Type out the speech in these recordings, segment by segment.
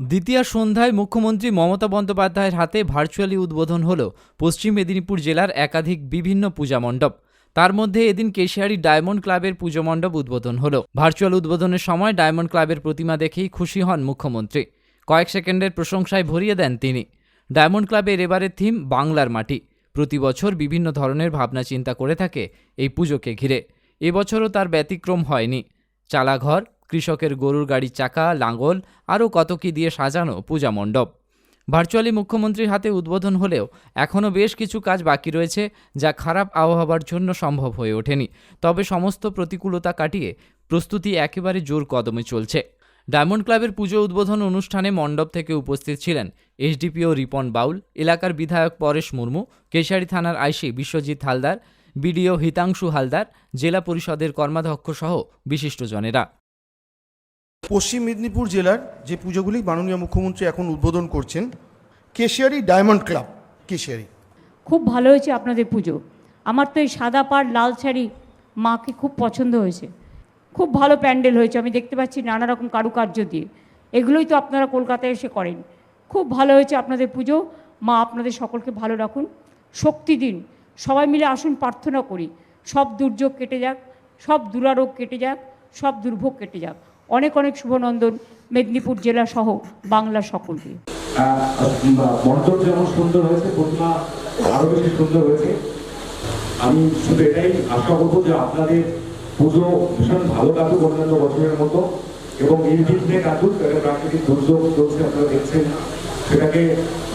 দ্বিতীয় সন্ধ্যায় মুখ্যমন্ত্রী মমতা বন্দ্যোপাধ্যায়ের হাতে ভার্চুয়ালি উদ্বোধন হল পশ্চিম মেদিনীপুর জেলার একাধিক বিভিন্ন পূজা মণ্ডপ। তার মধ্যে এদিন কেশিয়ারি ডায়মন্ড ক্লাবের পুজো মণ্ডপ উদ্বোধন হল। ভার্চুয়াল উদ্বোধনের সময় ডায়মন্ড ক্লাবের প্রতিমা দেখেই খুশি হন মুখ্যমন্ত্রী। কয়েক সেকেন্ডের প্রশংসায় ভরিয়ে দেন তিনি। ডায়মন্ড ক্লাবের এবারের থিম, বাংলার মাটি। প্রতি বছর বিভিন্ন ধরনের ভাবনা চিন্তা করে থাকে এই পুজোকে ঘিরে। এবছরও তার ব্যতিক্রম হয়নি। চালাঘর কৃষকের গরুর গাড়ির চাকা লাঙ্গল আরও কত কী দিয়ে সাজানো পূজা মণ্ডপ। ভার্চুয়ালি মুখ্যমন্ত্রীর হাতে উদ্বোধন হলেও এখনও বেশ কিছু কাজ বাকি রয়েছে যা খারাপ আবহাওয়ার জন্য সম্ভব হয়ে ওঠেনি। তবে সমস্ত প্রতিকূলতা কাটিয়ে প্রস্তুতি একেবারে জোর কদমে চলছে। ডায়মন্ড ক্লাবের পুজো উদ্বোধন অনুষ্ঠানে মণ্ডপ থেকে উপস্থিত ছিলেন এসডিপিও রিপন বাউল, এলাকার বিধায়ক পরেশ মুর্মু, কেশারি থানার আইসি বিশ্বজিৎ হালদার, বিডিও হিতাংশু হালদার, জেলা পরিষদের কর্মাধ্যক্ষ সহ বিশিষ্টজনেরা। পশ্চিম মেদিনীপুর জেলার যে পুজোগুলি মাননীয় মুখ্যমন্ত্রী এখন উদ্বোধন করছেন, কেশিয়ারি ডায়মন্ড ক্লাব, কেশিয়ারি। খুব ভালো হয়েছে আপনাদের পুজো। আমার তো এই সাদা পাড়, লাল শাড়ি মাকে খুব পছন্দ হয়েছে। খুব ভালো প্যান্ডেল হয়েছে, আমি দেখতে পাচ্ছি নানা রকম কারুকার্য দিয়ে। এগুলোই তো আপনারা কলকাতায় এসে করেন। খুব ভালো হয়েছে আপনাদের পুজো। মা আপনাদের সকলকে ভালো রাখুন। শক্তি দিন। সবাই মিলে আসুন, প্রার্থনা করি। সব দুর্যোগ কেটে যাক, সব দুরারোগ কেটে যাক, সব দুর্ভোগ কেটে যাক। অনেক অনেক শুভনন্দন মেদিনীপুর জেলা সহ বাংলা সকলকে। যেমন সুন্দর হয়েছে প্রতিমা আরও বেশি সুন্দর হয়েছে। আমি শুধু এটাই আশা করব যে আপনাদের পুজো ভীষণ ভালো কাটুক অন্যান্য বছরের মতো এবং নির্বিঘ্নে কাটুক একটা প্রাকৃতিক দুর্যোগ চলছে, আপনারা দেখছেন। সেটাকে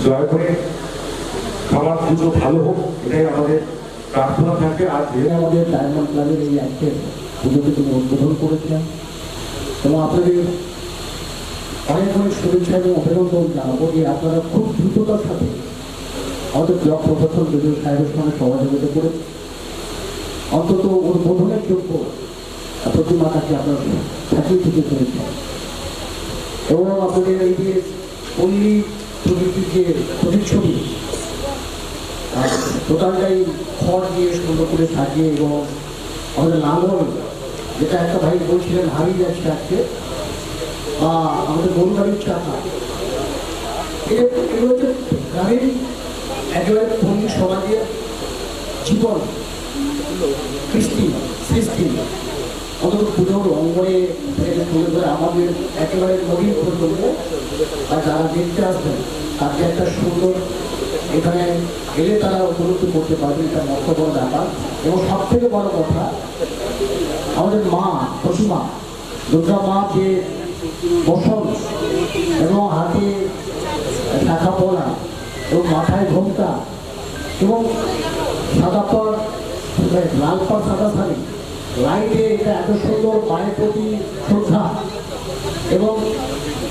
জয় করে সবার পুজো ভালো হোক, এটাই আমাদের প্রার্থনা থাকে আর যেহেতু আমাদের ডায়মন্ড ক্লাবের এই আজকের পুজোকে তিনি উদ্বোধন করেছিলেন এবং আপনাদের অনেক অনেক শুভেচ্ছা এবং অভিনন্দন জানাব যে আপনারা খুব দ্রুততার সাথে আমাদের ব্লক প্রশাসন বিজয় সাহেবের সঙ্গে সহযোগিতা করে অন্তত উদ্বোধনের যোগ্য প্রতিমাটাকে আপনারা থাকিয়ে থেকে চলেছেন এবং আপনাদের এই যে পল্লী প্রকৃতির যে প্রতিচ্ছবি টোটালটাই খড় দিয়ে সুন্দর করে সাজিয়ে এবং আমাদের লাঙ্গল যেটা একটা ভাই বলছিলেন হারিয়ে যাচ্ছে আজকে বা আমাদের গরু গাড়ির চাকা। এ- এগুলো হচ্ছে গ্রামীণ একেবারে পল্লী সমাজের জীবন, কৃষ্টি, সৃষ্টি। অন্তত পুজোর অঙ্গনে থেকে আমাদের একেবারে নবীন প্রজন্ম আর যারা দেখতে আসবেন তাকে একটা সুন্দর এখানে এলে তারা উপলব্ধি করতে পারবে এটা মস্ত বড় ব্যাপার। এবং সব থেকে বড় কথা আমাদের মা প্রতিমা দুর্গা মা যে বসন এবং হাতে শাখা পলা এবং মাথায় ঘোমটা এবং সাদা পর লাল পর সাদা শাড়ি। লাইটে এটা এত সুন্দর মায়ের প্রতি শ্রদ্ধা এবং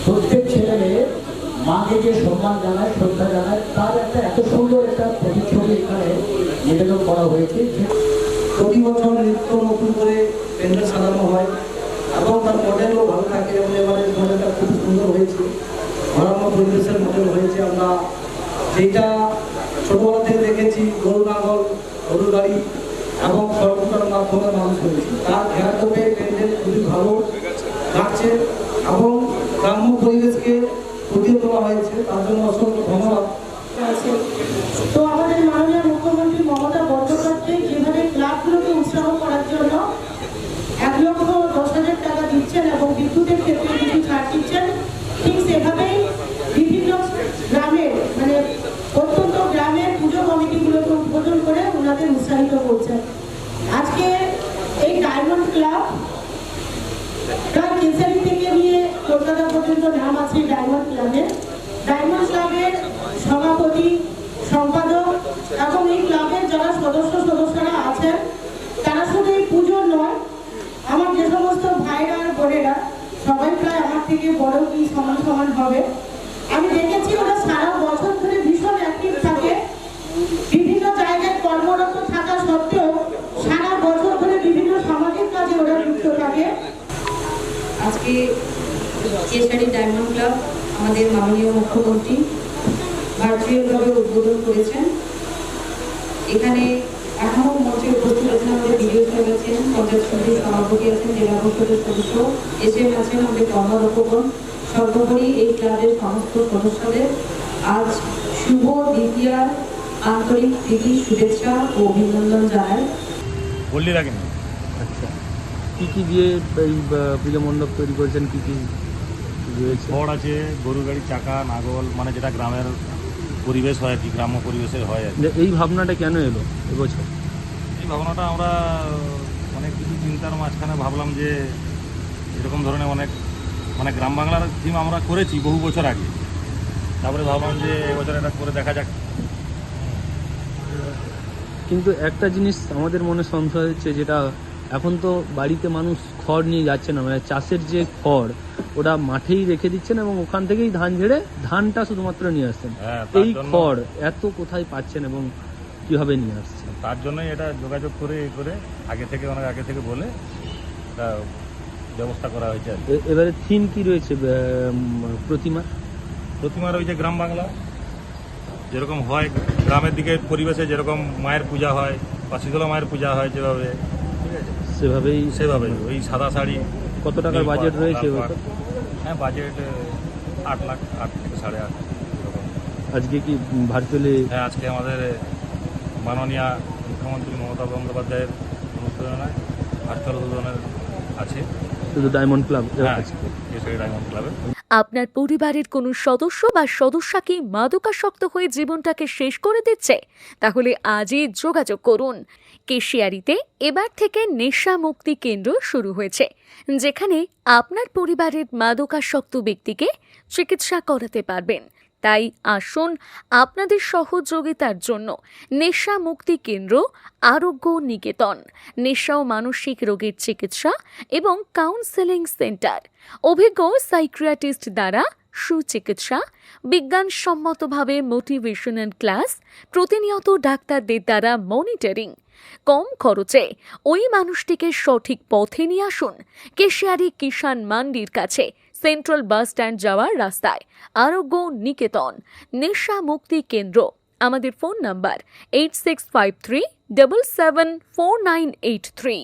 প্রত্যেক ছেলে মেয়ে মাকে যে সম্মান জানায়, শ্রদ্ধা জানায়, তার একটা এত সুন্দর একটা প্রতিচ্ছবি এখানে নিবেদন করা হয়েছে। প্রতি বছর নিত্য নতুন করে প্যান্ডেল সাজানো হয় এবং তার মডেলও ভালো থাকে এবং এবারে মডেলটা খুব সুন্দর হয়েছে। ভারম্য পরিবেশের মডেল হয়েছে আমরা। যেটা ছোটবেলা থেকে দেখেছি, গরু নাঙ্গল গরু গাড়ি এবং সরকার মাধ্যমে মানুষ করেছি তার ঘেরাটোপে প্যান্ডেল খুবই ভালো লাগছে এবং গ্রাম্য পরিবেশকে ফুটিয়ে তোলা হয়েছে। তার জন্য অসংখ্য ধন্যবাদ আছে তো আমাদের মাননীয় মুখ্যমন্ত্রী মমতা বন্দ্যোপাধ্যায় যেভাবে ক্লাবগুলোকে উৎসাহ করার জন্য এক লক্ষ দশ হাজার টাকা দিচ্ছেন এবং বিদ্যুতের ক্ষেত্রে কিছু ছাড় দিচ্ছেন ঠিক সেভাবেই বিভিন্ন গ্রামের মানে অত্যন্ত গ্রামের পুজো কমিটিগুলোকে উদ্বোধন করে ওনাদের উৎসাহিত করছেন আজকে এই ডায়মন্ড ক্লাব প্রায় কেসারি থেকে নিয়ে কলকাতা পর্যন্ত ডায়মন্ড ক্লাবের ডায়মন্ড ক্লাবের সভাপতি, সম্পাদক এবং এই ক্লাবের যারা সদস্য সদস্যরা আছেন, তারা শুধু এই পুজো নয়, আমার যে সমস্ত ভাইরা আর বোনেরা, সবাই প্রায় আমার থেকে বড় কি সমান সমান হবে। আমি দেখেছি ওরা সারা বছর ধরে ভীষণ অ্যাক্টিভ থাকে। বিভিন্ন জায়গায় কর্মরত থাকা সত্ত্বেও সারা বছর ধরে বিভিন্ন সামাজিক কাজে ওরা যুক্ত থাকে। আজকে কেশারি ডায়মন্ড ক্লাব আমাদের মাননীয় মুখ্যমন্ত্রী ভার্চুয়ালভাবে উদ্বোধন করেছেন। এখানে এখনও মঞ্চে উপস্থিত আছেন আমাদের বিডিও সাহেব আছেন পঞ্চায়েত সমিতির সভাপতি আছেন জেলা পরিষদের সদস্য এস এম আছেন আমাদের কর্মরক্ষকগণ সর্বোপরি এই ক্লাবের সমস্ত সদস্যদের আজ শুভ দ্বিতীয়ার আন্তরিক প্রীতি শুভেচ্ছা ও অভিনন্দন জানাই। বললি রাখেনি আচ্ছা। কি কি দিয়ে এই পূজা মণ্ডপ তৈরি করেছেন? কি কি খড় আছে গরু গাড়ির চাকা নাগল মানে যেটা গ্রামের পরিবেশ হয় আর কি গ্রাম্য পরিবেশের হয় আর কি। এই ভাবনাটা কেন এলো এবছর? এই ভাবনাটা আমরা অনেক কিছু চিন্তার মাঝখানে ভাবলাম যে এরকম ধরনের অনেক মানে গ্রাম বাংলার থিম আমরা করেছি বহু বছর আগে। তারপরে ভাবলাম যে এবছর এটা করে দেখা যাক। কিন্তু একটা জিনিস আমাদের মনে সংশয় হচ্ছে যেটা এখন তো বাড়িতে মানুষ খড় নিয়ে যাচ্ছে না মানে চাষের যে খড় ওটা মাঠেই রেখে দিচ্ছেন এবং ওখান থেকেই ধান ঝেড়ে ধানটা শুধুমাত্র নিয়ে আসছেন। হ্যাঁ এই খড় এত কোথায় পাচ্ছেন এবং কীভাবে নিয়ে আসছেন? তার জন্যই এটা যোগাযোগ করে এই করে আগে থেকে অনেক আগে থেকে বলে ব্যবস্থা করা হয়েছে এবারে থিম কি রয়েছে প্রতিমা? প্রতিমার ওই যে গ্রাম বাংলা। যেরকম হয় গ্রামের দিকে পরিবেশে যেরকম মায়ের পূজা হয় বা শীতলা মায়ের পূজা হয় যেভাবে ঠিক আছে সেভাবেই সেভাবে ওই সাদা শাড়ি কত টাকার বাজেট রয়েছে। হ্যাঁ বাজেট আট লাখ আট থেকে সাড়ে আট আজকে কি ভার্চুয়ালি হ্যাঁ আজকে আমাদের মাননীয় মুখ্যমন্ত্রী মমতা বন্দ্যোপাধ্যায়ের অনুপ্রেরণায় ভার্চুয়াল উদ্বোধনের আছে। শুধু ডায়মন্ড ক্লাব হ্যাঁ ডায়মন্ড ক্লাবে আপনার পরিবারের কোনো সদস্য বা সদস্যাকে মাদকাসক্ত হয়ে জীবনটাকে শেষ করে দিচ্ছে? তাহলে আজই যোগাযোগ করুন। কেশিয়ারিতে এবার থেকে নেশা মুক্তি কেন্দ্র শুরু হয়েছে, যেখানে আপনার পরিবারের মাদকাসক্ত ব্যক্তিকে চিকিৎসা করাতে পারবেন। তাই আসুন আপনাদের সহযোগিতার জন্য নেশা মুক্তি কেন্দ্র, আরোগ্য নিকেতন, নেশা ও মানসিক রোগের চিকিৎসা এবং কাউন্সেলিং সেন্টার অভিজ্ঞ সাইক্রিয়াটিস্ট দ্বারা সুচিকিৎসা, বিজ্ঞানসম্মতভাবে মোটিভেশনাল ক্লাস প্রতিনিয়ত ডাক্তারদের দ্বারা মনিটরিং কম খরচে ওই মানুষটিকে সঠিক পথে নিয়ে আসুন। কেশিয়ারি কিষান মান্ডির কাছে সেন্ট্রাল বাস স্ট্যান্ড যাওয়ার রাস্তায়। আরোগ্য নিকেতন। নেশা মুক্তি কেন্দ্র। আমাদের phone number eight six five three double seven four nine eight three